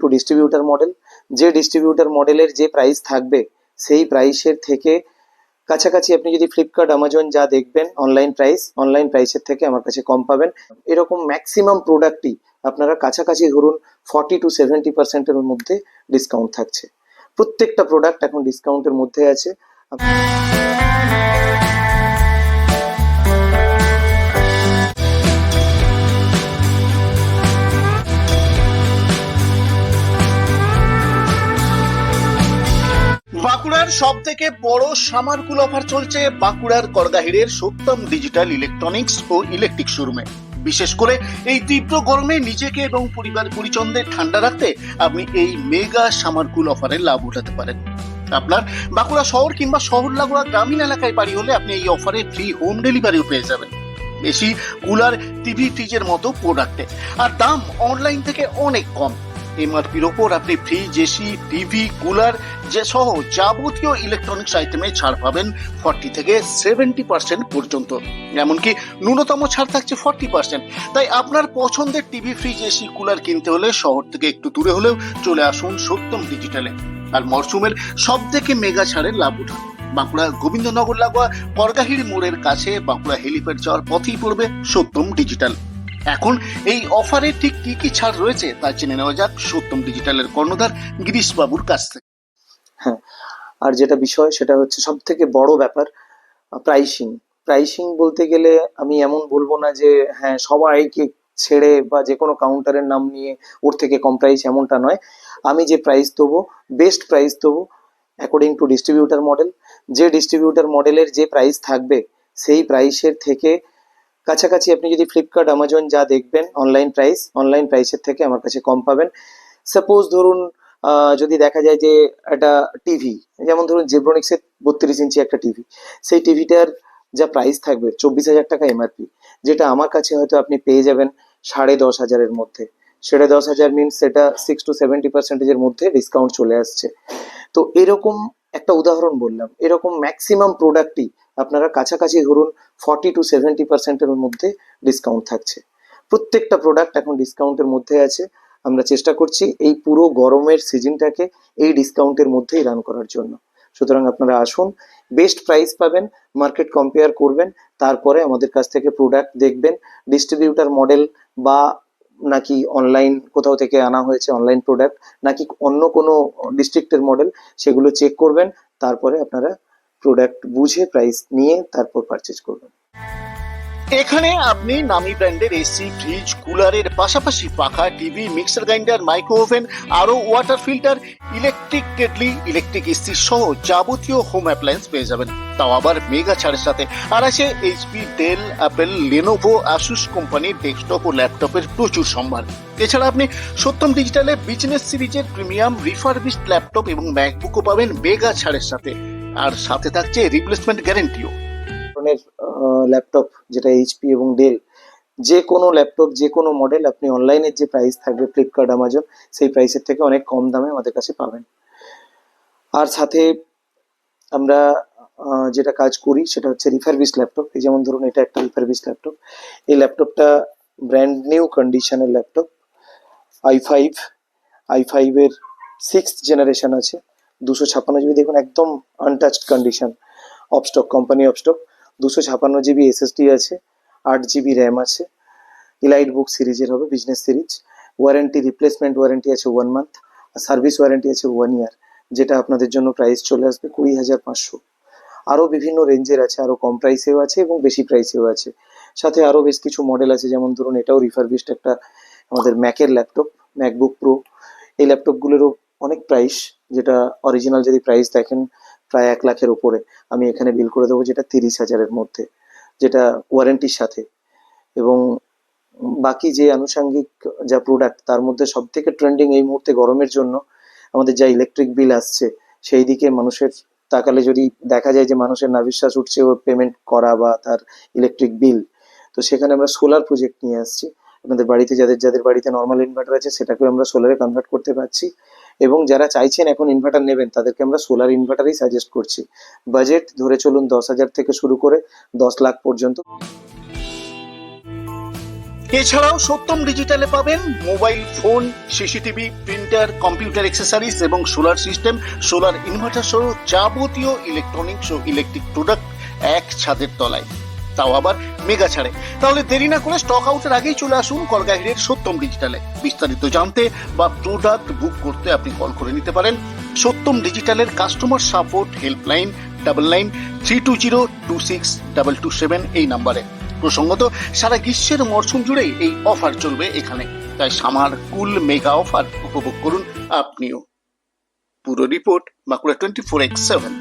Two distributor model যে distributor মডেলের যে প্রাইস থাকবে, সেই প্রাইসের থেকে কাছাকাছি আপনি যদি ফ্লিপকার্ট অ্যামাজন যা দেখবেন অনলাইন প্রাইস অনলাইন প্রাইসের থেকে আমার কাছে কম পাবেন। এরকম ম্যাক্সিমাম প্রোডাক্টই আপনারা কাছাকাছি ধরুন ফর্টি টু সেভেন্টি পার্সেন্টের মধ্যে ডিসকাউন্ট থাকছে। প্রত্যেকটা প্রোডাক্ট এখন ডিসকাউন্টের মধ্যে আছে। বাঁকুড়ার সব থেকে বড় সামারকুল অফার চলছে বাঁকুড়ার করগাহিরের সত্যম ডিজিটাল ইলেকট্রনিক্স ও ইলেকট্রিক শোরুমে বিশেষ করে এই তীব্র গরমে নিজেকে এবং পরিবার পরিজনদের ঠান্ডা রাখতে আপনি এই মেগা সামারকুল অফারের লাভ উঠাতে পারেন। আপনার বাঁকুড়া শহর কিংবা শহর লাগোয়া গ্রামীণ এলাকায় বাড়ি হলে আপনি এই অফারে ফ্রি হোম ডেলিভারিও পেয়ে যাবেন। বেশি কুলার টিভি ফ্রিজের মতো প্রোডাক্টে আর দাম অনলাইন থেকে অনেক কম। এমআরপির ওপর আপনি ফ্রিজ এসি টিভি কুলার যে সহ যাবতীয় ইলেকট্রনিক্স আইটেমে ছাড় পাবেন ফর্টি থেকে সেভেন্টি পার্সেন্ট পর্যন্ত। এমনকি ন্যূনতম ছাড় থাকছে ফর্টি পার্সেন্ট তাই আপনার পছন্দের টিভি ফ্রিজ এসি কুলার কিনতে হলে শহর থেকে একটু দূরে হলেও চলে আসুন সত্যম ডিজিটালে আর মরসুমের সব থেকে মেগা ছাড়ের লাভ উঠান বাঁকুড়া গোবিন্দনগর লাগোয়া পরগাহির মোড়ের কাছে বাঁকুড়া হেলিপ্যাড যাওয়ার পথেই পড়বে সত্যম ডিজিটাল এখন এই অফারে ঠিক কি কি ছাড় রয়েছে তা জেনে নেওয়া যাক সত্যম ডিজিটালের কর্ণধার গিরিশ বাবুর কাছ থেকে। হ্যাঁ আর যেটা বিষয় সেটা হচ্ছে সব থেকে বড় ব্যাপার, প্রাইসিং। প্রাইসিং বলতে গেলে আমি এমন বলব না যে হ্যাঁ সবাইকে ছেড়ে বা যে কোনো কাউন্টারের নাম নিয়ে ওর থেকে কম প্রাইস এমনটা নয়। আমি যে প্রাইস দেবো বেস্ট প্রাইস দেবো অ্যাকর্ডিং টু ডিস্ট্রিবিউটার মডেল যে ডিস্ট্রিবিউটার মডেলের যে প্রাইস থাকবে, সেই প্রাইসের থেকে কাছাকাছি আপনি যদি ফ্লিপকার্ট অ্যামাজন যা দেখবেন অনলাইন প্রাইস অনলাইন প্রাইসের থেকে আমার কাছে কম পাবেন। সাপোজ ধরুন যদি দেখা যায় যে একটা টিভি যেমন ধরুন জেব্রনিক্সের বত্রিশ ইঞ্চি একটা টিভি সেই টিভিটার যা প্রাইস থাকবে, চব্বিশ হাজার টাকা এমআরপি যেটা আমার কাছে হয়তো আপনি পেয়ে যাবেন সাড়ে দশ হাজারের মধ্যে। সেটা দশ হাজার মিনস সেটা সিক্স টু সেভেন্টি পার্সেন্টেজের মধ্যে ডিসকাউন্ট চলে আসছে। তো এরকম একটা উদাহরণ বললাম, এরকম ম্যাক্সিমাম প্রোডাক্টই আপনারা কাছাকাছি ধরুন ফর্টি টু সেভেন্টি পার্সেন্টের মধ্যে ডিসকাউন্ট থাকছে। প্রত্যেকটা প্রোডাক্ট এখন ডিসকাউন্টের মধ্যে আছে। আমরা চেষ্টা করছি এই পুরো গরমের সিজনটাকে এই ডিসকাউন্টের মধ্যেই রান করার জন্য। সুতরাং আপনারা আসুন বেস্ট প্রাইস পাবেন মার্কেট কম্পেয়ার করবেন, তারপরে আমাদের কাছ থেকে প্রোডাক্ট দেখবেন ডিস্ট্রিবিউটার মডেল বা নাকি অনলাইন কোথাও থেকে আনা হয়েছে অনলাইন প্রোডাক্ট নাকি অন্য কোনো ডিস্ট্রিক্টের মডেল সেগুলো চেক করবেন, তারপরে আপনারা প্রোডাক্ট বুঝে প্রাইস নিয়ে তারপর পারচেজ করবেন। এখানে আপনি নামি ব্র্যান্ডের এসি ফ্রিজ কুলারের পাশাপাশি পাখা, TV mixer grinder micro oven আরও water filter electric kettle electric ইস্ত্রি সহ যাবতীয় হোম অ্যাপ্লায়েন্স পেয়ে যাবেন। তাও আবার মেগা ছাড়ের সাথে। আর আছে HP Dell Apple Lenovo Asus কোম্পানির ডেস্কটপ ও ল্যাপটপের প্রচুর সম্ভার। এছাড়া আপনি সত্যম ডিজিটালে বিজনেস সিরিজের প্রিমিয়াম রিফারবিশড ল্যাপটপ এবং ম্যাকবুকও পাবেন মেগা ছাড়ের সাথে। আর সাথে থাকছে রিপ্লেসমেন্ট গ্যারেন্টিও ল্যাপটপ যেটা এইচপি এবং ডেল যে কোনো ল্যাপটপ যে কোনো মডেল আপনি অনলাইনের যে প্রাইস থাকবে ফ্লিপকার্ট অ্যামাজন সেই প্রাইসের থেকে অনেক কম দামে আমাদের কাছে পাবেন। আর সাথে আমরা যেটা কাজ করি, সেটা হচ্ছে রিফারবিস ল্যাপটপ এই যেমন ধরুন, এটা একটা রিফারবিস ল্যাপটপ এই ল্যাপটপটা ব্র্যান্ড নিউ কন্ডিশনের ল্যাপটপ আই ফাইভ আই ফাইভের সিক্সথ জেনারেশন আছে। দুশো ছাপ্পান্ন জিবি দেখুন, একদম আনটাচড কন্ডিশন অপস্টক কোম্পানি অপস্টক দুশো ছাপান্ন জিবি এসএসডি আছে, আট জিবি র্যাম আছে ইলাইট বুক সিরিজের হবে business series. Warranty replacement warranty আছে ওয়ান মান্থ আর সার্ভিস ওয়ারেন্টি আছে ওয়ান ইয়ার যেটা আপনাদের জন্য প্রাইস চলে আসবে কুড়ি হাজার পাঁচশো। আরও বিভিন্ন রেঞ্জের আছে, আরও কম প্রাইসেও আছে এবং বেশি প্রাইসেও আছে। সাথে আরও বেশ কিছু মডেল আছে, যেমন ধরুন এটাও রিফারবিশড একটা আমাদের ম্যাকের ল্যাপটপ ম্যাকবুক প্রো এই ল্যাপটপগুলোরও অনেক প্রাইস যেটা অরিজিনাল যদি প্রাইস দেখেন, প্রায় এক লাখের উপরে, আমি এখানে বিল করে দেবো যেটা তিরিশ হাজারের মধ্যে, যেটা ওয়ারেন্টির সাথে। এবং বাকি যে আনুষঙ্গিক যা প্রোডাক্ট তার মধ্যে সব থেকে ট্রেন্ডিং এই মুহূর্তে গরমের জন্য, আমাদের যা ইলেকট্রিক বিল আসছে, সেই দিকে মানুষের তাকালে যদি দেখা যায় যে মানুষের নাবিশ্বাস উঠছে ও পেমেন্ট করা বা তার ইলেকট্রিক বিল তো সেখানে আমরা সোলার প্রজেক্ট নিয়ে আসছি। আপনাদের বাড়িতে যাদের যাদের বাড়িতে নর্মাল ইনভার্টার আছে, সেটাকেও আমরা সোলারে কনভার্ট করতে পারছি। এবং যারা চাইছেন এখন ইনভার্টার নেবেন, তাদেরকে আমরা সোলার ইনভার্টারই সাজেস্ট করছি। বাজেট ধরে চলুন দশ হাজার থেকে শুরু করে দশ লাখ পর্যন্ত। এছাড়াও সত্যম ডিজিটালে পাবেন mobile phone CCTV printer computer accessories এবং সোলার সিস্টেম সোলার ইনভার্টার সহ যাবতীয় ইলেকট্রনিক্স ও ইলেকট্রিক প্রোডাক্ট এক ছাদের তলায়। তাও আবার মেগা ছাড়ে। তাহলে দেরি না করে স্টক আউটের আগেই চলে আসুন কলকাহিরের সত্যম ডিজিটালে বিস্তারিত জানতে বা প্রোডাক্ট বুক করতে আপনি কল করে নিতে পারেন Satyam ডিজিটালের customer support helpline double nine three two zero two six double two seven এই নাম্বারে প্রসঙ্গত, সারা গ্রীষ্মের মরশুম জুড়েই এই অফার চলবে এখানে। তাই সামার কুল মেগা অফার উপভোগ করুন আপনিও। পুরো report Bankura twenty four X seven